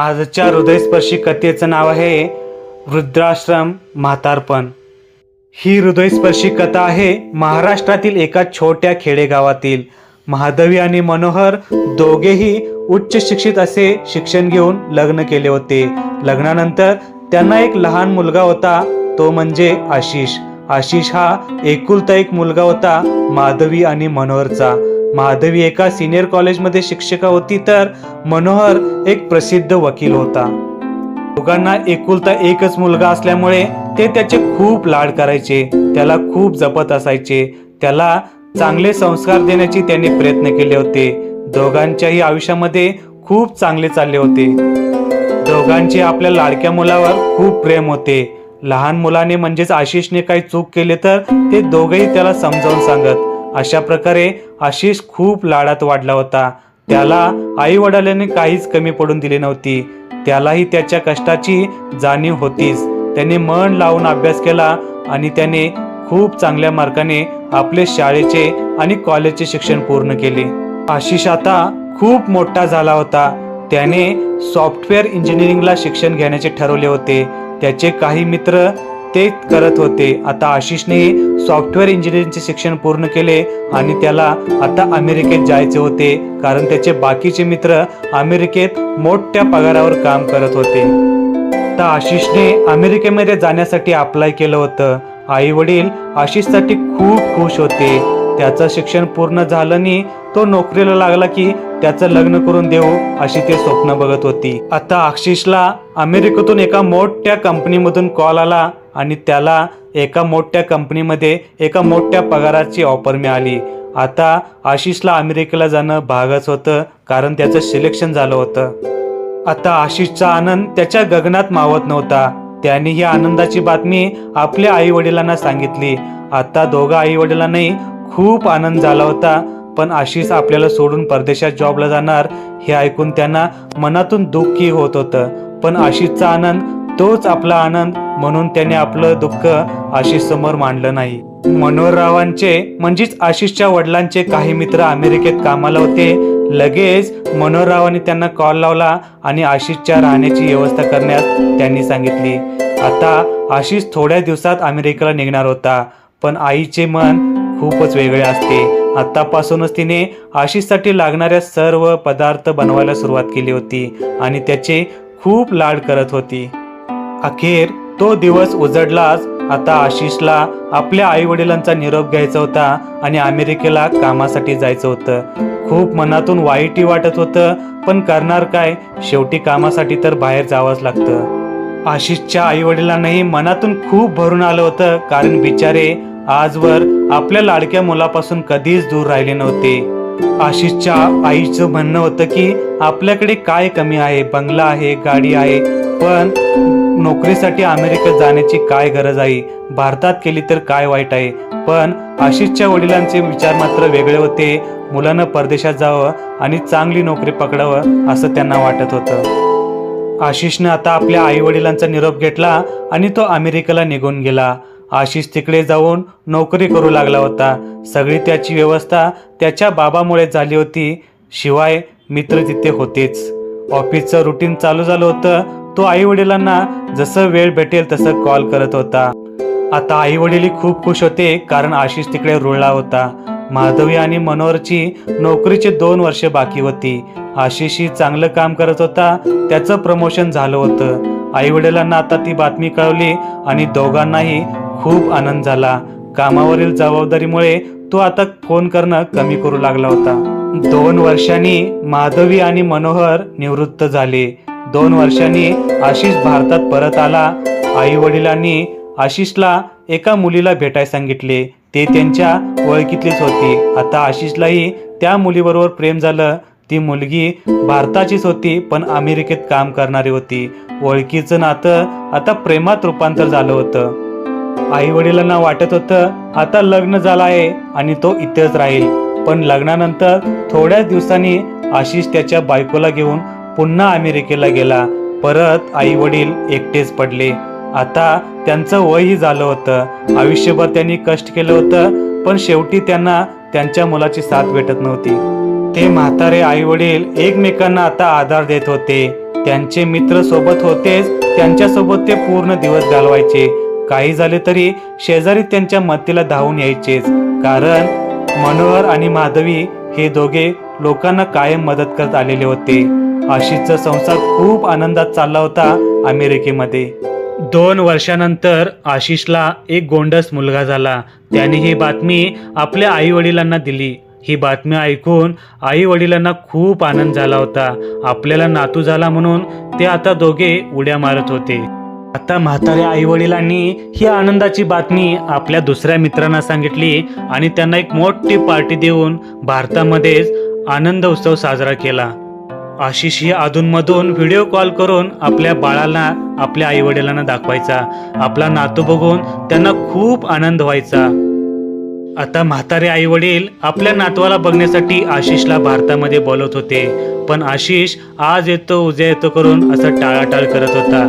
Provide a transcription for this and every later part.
आजच्या हृदयस्पर्शी कथेचं नाव आहे वृद्धाश्रम म्हातारपण. ही हृदयस्पर्शी कथा आहे महाराष्ट्रातील एका छोट्या खेडेगावातील. महादवी आणि मनोहर दोघेही उच्च शिक्षित असे शिक्षण घेऊन लग्न केले होते. लग्नानंतर त्यांना एक लहान मुलगा होता तो म्हणजे आशिष. आशिष हा एकुलता एक मुलगा होता माधवी आणि मनोहरचा. माधवी एका सिनियर कॉलेजमध्ये शिक्षिका होती तर मनोहर एक प्रसिद्ध वकील होता. दोघांना एकुलता एकच मुलगा असल्यामुळे ते त्याचे खूप लाड करायचे त्याला खूप जपत असायचे त्याला चांगले संस्कार देण्याची त्यांनी प्रयत्न केले होते. दोघांच्याही आयुष्यामध्ये खूप चांगले चालले होते. दोघांचे आपल्या लाडक्या मुलावर खूप प्रेम होते. लहान मुलाने म्हणजेच आशिषने काही चूक केले तर ते दोघेही त्याला समजावून सांगत अशा प्रकारे आशिष खूप लाडात वाढला होता. त्याला आई वडिलांनी काहीच कमी पडून दिली नव्हती. त्यालाही त्याच्या कष्टाची जाणीव होतीच. त्याने मन लावून अभ्यास केला आणि त्याने खूप चांगल्या मार्काने आपले शाळेचे आणि कॉलेजचे शिक्षण पूर्ण केले. आशिष आता खूप मोठा झाला होता. त्याने सॉफ्टवेअर इंजिनिअरिंगला शिक्षण घेण्याचे ठरवले होते. त्याचे काही मित्र ते करत होते. आता आशिषने सॉफ्टवेअर इंजिनिअरिंगचे शिक्षण पूर्ण केले आणि त्याला आता अमेरिकेत जायचे होते. कारण त्याचे बाकीचे मित्र अमेरिकेत मोठ्या पगारावर काम करत होते. आता आशिषने अमेरिकेमध्ये जाण्यासाठी अप्लाय केलं होतं. आई वडील आशिषसाठी खूप खुश होते. त्याचं शिक्षण पूर्ण झालं तो नोकरीला लागला की त्याचं लग्न करून देऊ अशी ते स्वप्न बघत होती. आता आशिषला अमेरिकेतून एका मोठ्या कंपनीमधून कॉल आला. आणि त्याला एका मोठ्या कंपनीमध्ये एका मोठ्या पगाराची ऑफर मिळाली. आता आशिषला अमेरिकेला जाणं भागच होतं कारण त्याचं सिलेक्शन झालं होतं. आता आशिषचा आनंद त्याच्या गगनात मावत नव्हता. त्याने ही आनंदाची बातमी आपल्या आई वडिलांना सांगितली. आता दोघा आई वडिलांनाही खूप आनंद झाला होता. पण आशिष आपल्याला सोडून परदेशात जॉबला जाणार हे ऐकून त्यांना मनातून दुःखी होत होतं. पण आशिषचा आनंद तोच आपला आनंद म्हणून त्याने आपलं दुःख आशिष समोर मांडलं नाही. मनोहररावांचे म्हणजेच आशिषच्या वडिलांचे काही मित्र अमेरिकेत कामाला होते. लगेच मनोहररावांनी त्यांना कॉल लावला आणि आशिषच्या राहण्याची व्यवस्था करण्यास त्यांनी सांगितली. आता आशिष थोड्या दिवसात अमेरिकेला निघणार होता पण आईचे मन खूपच वेगळे असते. आतापासूनच तिने आशिषसाठी लागणाऱ्या सर्व पदार्थ बनवायला सुरुवात केली होती आणि त्याचे खूप लाड करत होती. अखेर तो दिवस उजडलाच. आता आशिषला आपल्या आई वडिलांचा निरोप घ्यायचा होता आणि अमेरिकेला कामासाठी जायचं होतं. खूप मनातून वाईटही वाटत होतं पण करणार काय? शेवटी कामासाठी तर बाहेर जावंच लागतं. आशिषच्या आई वडिलांनाही मनातून खूप भरून आलं होतं कारण बिचारे आजवर आपल्या लाडक्या मुलापासून कधीच दूर राहिले नव्हते. आशिषच्या आईचं म्हणणं होतं की आपल्याकडे काय कमी आहे? बंगला आहे गाडी आहे पण नोकरीसाठी अमेरिकेत जाण्याची काय गरज आहे? भारतात केली तर काय वाईट आहे? पण आशिषच्या वडिलांचे विचार मात्र वेगळे होते. मुलानं परदेशात जावं आणि चांगली नोकरी पकडावं असं त्यांना वाटत होतं. आशिषनं आता आपल्या आई वडिलांचा निरोप घेतला आणि तो अमेरिकेला निघून गेला. आशिष तिकडे जाऊन नोकरी करू लागला होता. सगळी त्याची व्यवस्था त्याच्या बाबामुळे झाली होती. शिवाय मित्र तिथे होतेच. ऑफिसचं रुटीन चालू झालं होतं. तो आई वडिलांना जसं वेळ भेटेल तसं कॉल करत होता. आता आई वडील खूप खुश होते कारण आशिष तिकडे रुळला होता. माधवी आणि मनोहरची नोकरीचे दोन वर्ष बाकी होती. आशिषही चांगलं काम करत होता त्याचं प्रमोशन झालं होतं. आई वडिलांना आता ती बातमी कळवली आणि दोघांनाही खूप आनंद झाला. कामावरील जबाबदारीमुळे तो आता फोन करणं कमी करू लागला होता. दोन वर्षांनी माधवी आणि मनोहर निवृत्त झाले. दोन वर्षांनी आशिष भारतात परत आला. आई वडिलांनी आशिषला एका मुलीला भेटाय सांगितले. ते त्यांच्या ओळखीतलीच होती. आता आशिषलाही त्या मुलीबरोबर प्रेम झालं. ती मुलगी भारताचीच होती पण अमेरिकेत काम करणारी होती. ओळखीचं नातं आता प्रेमात रूपांतर झालं होतं. आई वडिलांना वाटत होतं आता लग्न झालं आहे आणि तो इथेच राहील. पण लग्नानंतर थोड्याच दिवसांनी आशिष त्याच्या बायकोला घेऊन पुन्हा अमेरिकेला गेला. परत आई वडील एकटेच पडले. आता त्यांचं वयही झालं होतं. आयुष्यभर त्यांनी कष्ट केलं होतं पण शेवटी त्यांना त्यांच्या मुलाची साथ भेटत नव्हती. ते म्हातारे आई वडील एकमेकांना आता आधार देत होते. त्यांचे मित्र सोबत होतेच त्यांच्यासोबत ते पूर्ण दिवस घालवायचे. काही झाले तरी शेजारी त्यांच्या मतीला धावून यायचेच. कारण मनोहर आणि माधवी हे दोघे लोकांना कायम मदत करत आलेले होते. आशिषचा संसार खूप आनंदात चालला होता अमेरिकेमध्ये. दोन वर्षानंतर आशिषला एक गोंडस मुलगा झाला. त्याने ही बातमी आपल्या आई वडिलांना दिली. ही बातमी ऐकून आई वडिलांना खूप आनंद झाला होता. आपल्याला नातू झाला म्हणून ते आता दोघे उड्या मारत होते. आता म्हाताऱ्या आई वडिलांनी ही आनंदाची बातमी आपल्या दुसऱ्या मित्रांना सांगितली आणि त्यांना एक मोठी पार्टी देऊन भारतामध्येच आनंद उत्सव साजरा केला. आशिष ही अधूनमधून व्हिडिओ कॉल करून आपल्या बाळाला आपल्या आई वडिलांना दाखवायचा. आपला नातू बघून त्यांना खूप आनंद व्हायचा. आता म्हातारे आई वडील आपल्या नातवाला बघण्यासाठी आशिषला भारतामध्ये बोलवत होते. पण आशिष आज येतो उद्या येतो करून असं टाळाटाळ करत होता.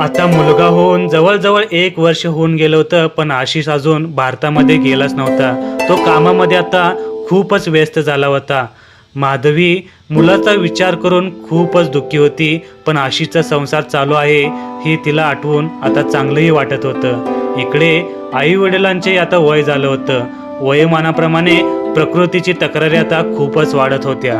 आता मुलगा होऊन जवळजवळ एक वर्ष होऊन गेलं होतं पण आशिष अजून भारतामध्ये गेलाच नव्हता. तो कामामध्ये आता खूपच व्यस्त झाला होता. माधवी मुलाचा विचार करून खूपच दुःखी होती पण आशिषचा संसार चालू आहे हे तिला आठवून आता चांगलंही वाटत होतं. इकडे आई वडिलांचे आता वय झालं होतं. वयोमानाप्रमाणे प्रकृतीची तक्रारी आता खूपच वाढत होत्या.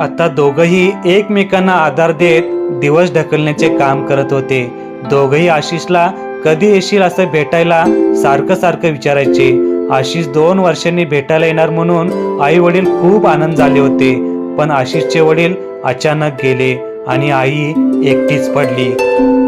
आता दोघही एकमेकांना आधार देत दिवस ढकलण्याचे काम करत होते. दोघही आशिषला कधी येशील असं भेटायला सारखं सारखं विचारायचे. आशिष दोन वर्षांनी भेटायला येणार म्हणून आई वडील खूप आनंद झाले होते. पण आशिषचे वडील अचानक गेले आणि आई एकटीच पडली.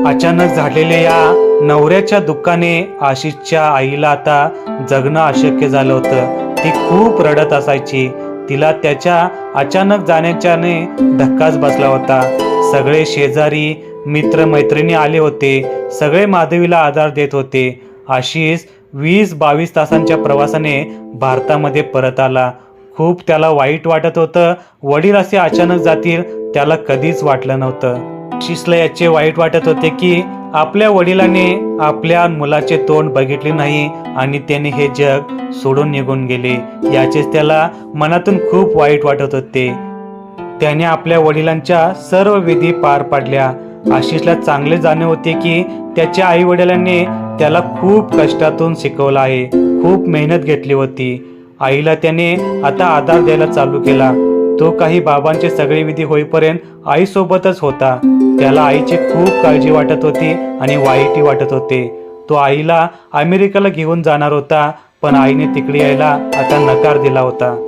अचानक झालेल्या या नवऱ्याच्या दुःखाने आशिषच्या आईला आता जगणं अशक्य झालं होतं. ती खूप रडत असायची. तिला त्याच्या अचानक जाण्याच्याने धक्काच बसला होता. सगळे शेजारी मित्र मैत्रिणी आले होते. सगळे माधवीला आधार देत होते. आशिष वीस बावीस तासांच्या प्रवासाने भारतामध्ये परत आला. खूप त्याला वाईट वाटत होतं. वडील असे अचानक जातील त्याला कधीच वाटलं नव्हतं. शिसला याचे वाईट वाटत होते की आपल्या वडिलांनी आपल्या मुलाचे तोंड बघितले नाही आणि त्याने हे जग सोडून निघून गेले. याचेच त्याला मनातून खूप वाईट वाटत होते. त्याने आपल्या वडिलांच्या सर्व विधी पार पाडल्या. आशिषला चांगले जाणीव होते की त्याच्या आई वडिलांनी त्याला खूप कष्टातून शिकवलं आहे. खूप मेहनत घेतली होती. आईला त्याने आता आधार द्यायला चालू केला. तो काही बाबांचे सगळे विधी होईपर्यंत आईसोबतच होता. त्याला आईची खूप काळजी वाटत होती आणि वाईटही वाटत होते. तो आईला अमेरिकेला घेऊन जाणार होता पण आईने तिकडे यायला आता नकार दिला होता.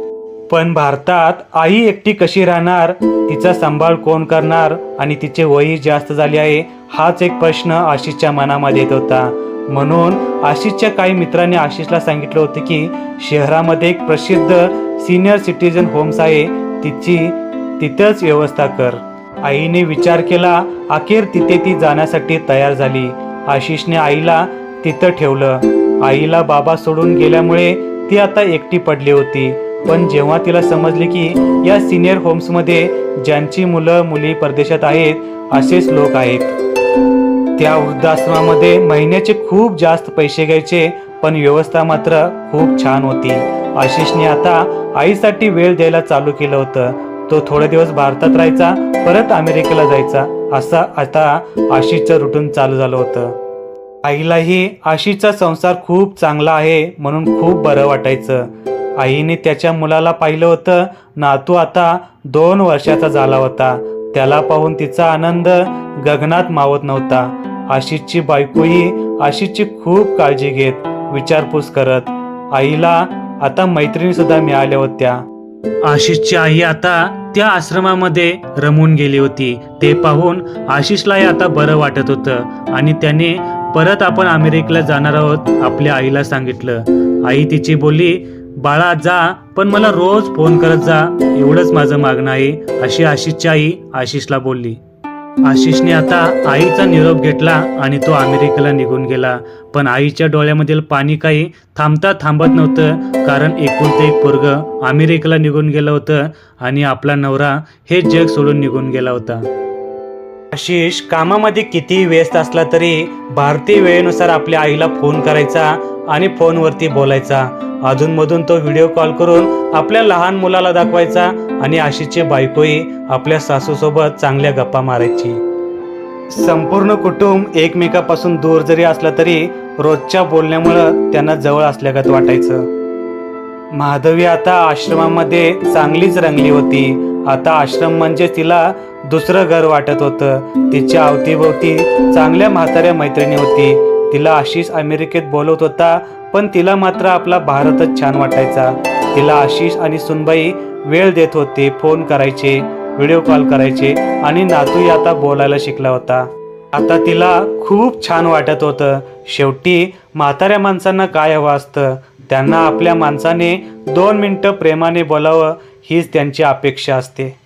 पण भारतात आई एकटी कशी राहणार? तिचा सांभाळ कोण करणार? आणि तिचे वयी जास्त झाले आहे हाच एक प्रश्न आशिषच्या मनामध्ये येत होता. म्हणून आशिषच्या काही मित्रांनी आशिषला सांगितलं होतं की शहरामध्ये एक प्रसिद्ध सिनियर सिटीजन होम्स आहे तिची तिथंच व्यवस्था कर. आईने विचार केला अखेर तिथे ती जाण्यासाठी तयार झाली. आशिषने आईला तिथं ठेवलं. आईला बाबा सोडून गेल्यामुळे ती आता एकटी पडली होती. पण जेव्हा तिला समजले की या सिनियर होम्समध्ये ज्यांची मुलं मुली परदेशात आहेत असेच लोक आहेत. त्या वृद्धाश्रमामध्ये महिन्याचे खूप जास्त पैसे घ्यायचे पण व्यवस्था मात्र खूप छान होती. आशिषने आता आईसाठी वेळ द्यायला चालू केलं होतं. तो थोडे दिवस भारतात राहायचा परत अमेरिकेला जायचा असा आता आशिषचं रुटीन चालू झालं होतं. आईलाही आशिषचा संसार खूप चांगला आहे म्हणून खूप बरं वाटायचं. आईने त्याच्या मुलाला पाहिलं होतं. नातू आता दोन वर्षाचा झाला होता. त्याला पाहून तिचा आनंद गगनात मावत नव्हता. आशिषची बायकोही आशिषची खूप काळजी घेत विचारपूस करत आईला आता मैत्रिणी सुद्धा मिळाल्या होत्या. आशिषची आई आता त्या आश्रमामध्ये रमून गेली होती. ते पाहून आशिषलाही आता बरं वाटत होतं आणि त्याने परत आपण अमेरिकेला जाणार आहोत आपल्या आईला सांगितलं. आई तिची बोली बाळा जा पण मला रोज फोन करत जा. एवढंच माझं मागणं आहे अशी आशिषची आई आशिषला बोलली. आशिषने आता आईचा निरोप घेतला आणि तो अमेरिकेला निघून गेला. पण आईच्या डोळ्यामधील पाणी काही थांबता थांबत नव्हतं कारण एकुलते एक पोरग अमेरिकेला निघून गेलं होतं आणि आपला नवरा हे जग सोडून निघून गेला होता. आशिष कामामध्ये कितीही व्यस्त असला तरी भारतीय वेळेनुसार आपल्या आईला फोन करायचा आणि फोनवरती बोलायचा. अधूनमधून तो व्हिडिओ कॉल करून आपल्या लहान मुलाला दाखवायचा आणि आशिषची बायकोही आपल्या सासूसोबत चांगल्या गप्पा मारायची. संपूर्ण कुटुंब एकमेकापासून दूर जरी असलं तरी रोजच्या बोलण्यामुळं त्यांना जवळ असल्यागत वाटायचं. माधवी आता आश्रमामध्ये चांगलीच रंगली होती. आता आश्रम म्हणजे तिला दुसरं घर वाटत होतं. तिच्या अवतीभोवती चांगल्या म्हाताऱ्या मैत्रिणी होती. तिला आशिष अमेरिकेत बोलवत होता पण तिला मात्र आपला भारतच छान वाटायचा. तिला आशिष आणि सुनबाई वेळ देत होते फोन करायचे व्हिडिओ कॉल करायचे आणि नातूही आता बोलायला शिकला होता. आता तिला खूप छान वाटत होतं. शेवटी म्हाताऱ्या माणसांना काय हवं असतं? त्यांना आपल्या माणसाने दोन मिनटं प्रेमाने बोलावं हीच त्यांची अपेक्षा असते.